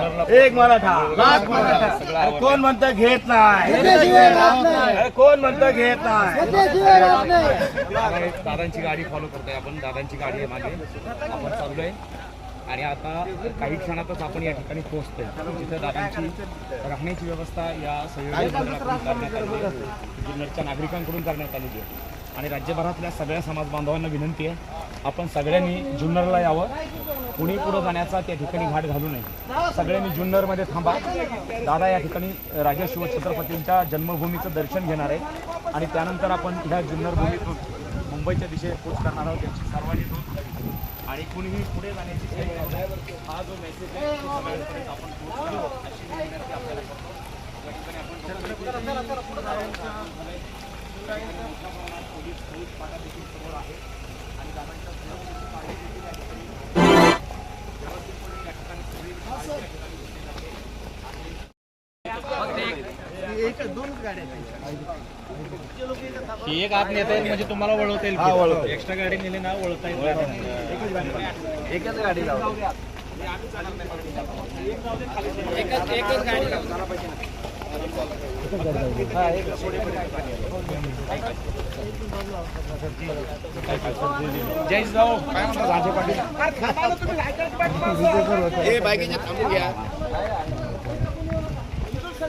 एक मराठा. लाख मराठा. अरे कोण म्हणतं घेत नाही? अरे कोण म्हणतं घेत नाही? दादांची गाडी फॉलो करतोय आपण. दादांची गाडी आहे मागे. आपण चाललोय. आणि आता काही क्षणातच आपण या ठिकाणी पोहोचतोय. तिथं दादांची राहण्याची व्यवस्था या संयोजन मंडळाकडून करण्यात आली आहे. जुन्नरच्या नागरिकांकडून करण्यात आलेली आहे. आणि राज्यभरातल्या सगळ्या समाज बांधवांना विनंती आहे. आपण सगळ्यांनी जुन्नरला यावं. कुणी पुढं जाण्याचा त्या ठिकाणी घाट घालू नये. सगळ्यांनी जुन्नरमध्ये थांबा. दादा या ठिकाणी राजा शिवछत्रपतींच्या जन्मभूमीचं दर्शन घेणार आहे. आणि त्यानंतर आपण ह्या जुन्नर भूमीतून मुंबईच्या दिशेने पोच करणार आहोत याची सर्वांनी नोंद घ्यावी आणि कुणीही पुढे जाण्याची हा जो मेसेज आहे आपण अशी विनंती आपल्याला करतो. या आपण बघतोय की पुढे जाण्याच्या या ठिकाणी मोठ्या प्रमाणात पोलीस फौज देखील समोर आहे. आणि दादांच्या सुरक्षेची काळजी देखील या ठिकाणी व्यवस्थितपणे या ठिकाणी सगळी काळजी या ठिकाणी घेतली जाते. ही एक आत नेता येईल म्हणजे तुम्हाला वळवता येईल एक्स्ट्रा गाडी नेली ना वळता येईल. एकच गाडी लावू जय जाऊ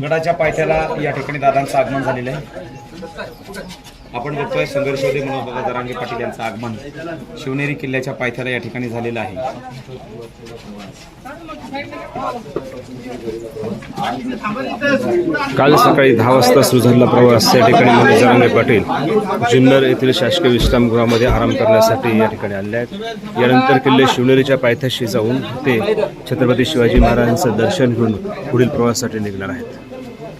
गडाच्या पायथ्याला या ठिकाणी दादांचं आगमन झालेलं आहे. आपण बघतोय संघर्षवादी मनोज दरांगे पाटील यांचं आगमन शिवनेरी किल्ल्याच्या पायथ्याला या ठिकाणी झालेलं आहे. काल सकाळी दहा वाजता सुरू झालेला प्रवास या ठिकाणी मनोज जरांगे पाटील जुन्नर येथील शासकीय विश्रामगृहामध्ये आराम करण्यासाठी या ठिकाणी आले आहेत. यानंतर किल्ले शिवनेरीच्या पायथ्याशी जाऊन ते छत्रपती शिवाजी महाराजांचं दर्शन घेऊन पुढील प्रवासासाठी निघणार आहेत.